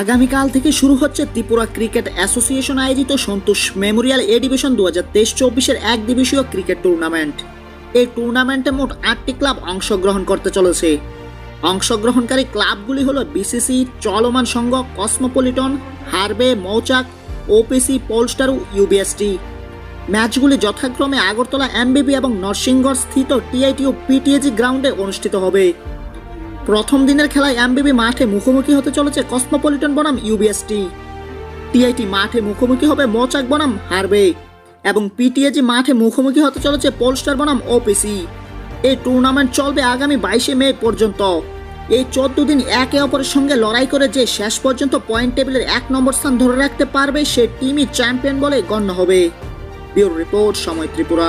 আগামীকাল থেকে শুরু হচ্ছে ত্রিপুরা ক্রিকেট অ্যাসোসিয়েশন আয়োজিত সন্তোষ মেমোরিয়াল এ ডিভিশন দু হাজার তেইশ চব্বিশের এক দিবসীয় ক্রিকেট টুর্নামেন্ট। এই টুর্নামেন্টে মোট আটটি ক্লাব অংশগ্রহণ করতে চলেছে। অংশগ্রহণকারী ক্লাবগুলি হলো বিসিসি, চলমান সংঘ, কসমোপলিটন, হারবে, মৌচাক, ওপিসি, পোলস্টার, ইউবিএসটি। ম্যাচগুলি যথাক্রমে আগরতলা এমবিবি এবং নরসিংগড় স্থিত টিআইটি ও পিটিএজি গ্রাউন্ডে অনুষ্ঠিত হবে। প্রথম দিনের খেলায় এমবিবি মাঠে মুখোমুখি হতে চলেছে কসমোপলিটন বনাম ইউবিএসটি। টিআইটি মাঠে মুখোমুখি হবে মোচাক বনাম হারবে এবং পিটিএজি মাঠে মুখোমুখি হতে চলেছে পোলস্টার বনাম ওপিসি। এই টুর্নামেন্ট চলবে আগামী বাইশে মে পর্যন্ত। এই চোদ্দ দিন একে অপরের সঙ্গে লড়াই করে যে শেষ পর্যন্ত পয়েন্ট টেবিলের এক নম্বর স্থান ধরে রাখতে পারবে সে টিমই চ্যাম্পিয়ন বলে গণ্য হবে। ব্যুরো রিপোর্ট সময় Tripura.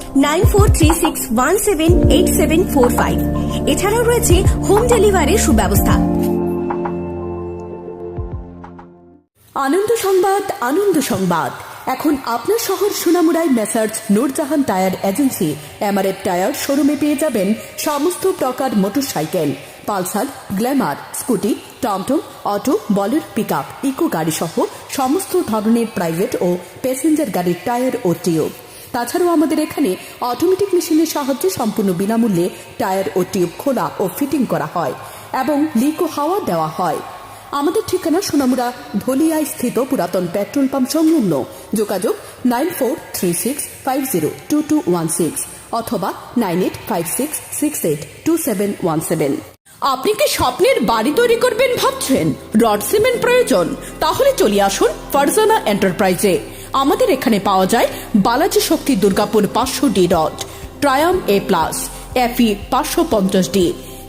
nine four three six one seven eight seven four five. এছাড়াও রয়েছে হোম ডেলিভারির সুব্যবস্থা। আনন্দ সংবাদ আনন্দ সংবাদ। এখন আপনার শহর সোনামুড়ায় messrs Nurjahan tyre agency. MRF tyre শোরুমে পেয়ে যাবেন সমস্ত প্রকার মোটরসাইকেল। পালসার, গ্ল্যামার, স্কুটি, টমটম, অটো, বলের পিক আপ ইকো গাড়ি সহ সমস্ত ধরনের প্রাইভেট ও প্যাসেঞ্জার গাড়ির টায়ার ও টিউব। তাছাড়াও আমাদের এখানে অটোমেটিক মেশিনের সাহায্যে সম্পূর্ণ বিনামূল্যে টায়ার ও টিউব খোলা ও ফিটিং করা হয় এবং লিক ও হাওয়া দেওয়া হয়। আমাদের ঠিকানা সোনামুড়া, ধলিয়ায় স্থিত পুরাতন পেট্রোল পাম্প সংলগ্ন। যোগাযোগ nine four three six five zero two two one six অথবা nine eight five six six eight two seven one seven আপনি কি স্বপ্নের বাড়ি তৈরি করবেন ভাবছেন? রড সিমেন্ট প্রয়োজন? তাহলে চলে আসুন ফারজানা এন্টারপ্রাইজে। আমাদের এখানে পাওয়া যায় বালাজি শক্তি দুর্গাপুর পাঁচশো ডি রড, ট্রায়াম এ প্লাস এফি পাঁচশো পঞ্চাশ ডি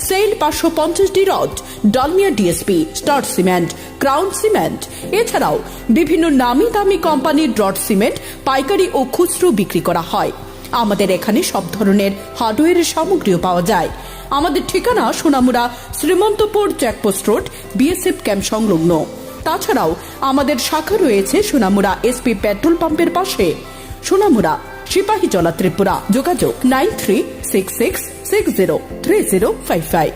সেল পাঁচশো পঞ্চাশ D rod, Dalmia DSP, Star cement, Crown cement. এছাড়াও বিভিন্ন নামি দামি কোম্পানির রড সিমেন্ট, পাইকারি ও খুচরো বিক্রি করা হয়। আমাদের এখানে সব ধরনের হার্ডওয়্যারের সামগ্রীও পাওয়া যায়। আমাদের ঠিকানা Sonamura Srimantapur checkpost road, BSF camp সংলগ্ন। তাছাড়াও আমাদের শাখা রয়েছে সোনামুড়া এসপি পেট্রোল পাম্পের পাশে। সোনামুড়া সিপাহী জলা ত্রিপুরা। যোগাযোগ nine three six six six zero three zero five five.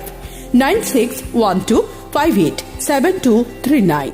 Nine six one two five eight seven two three nine.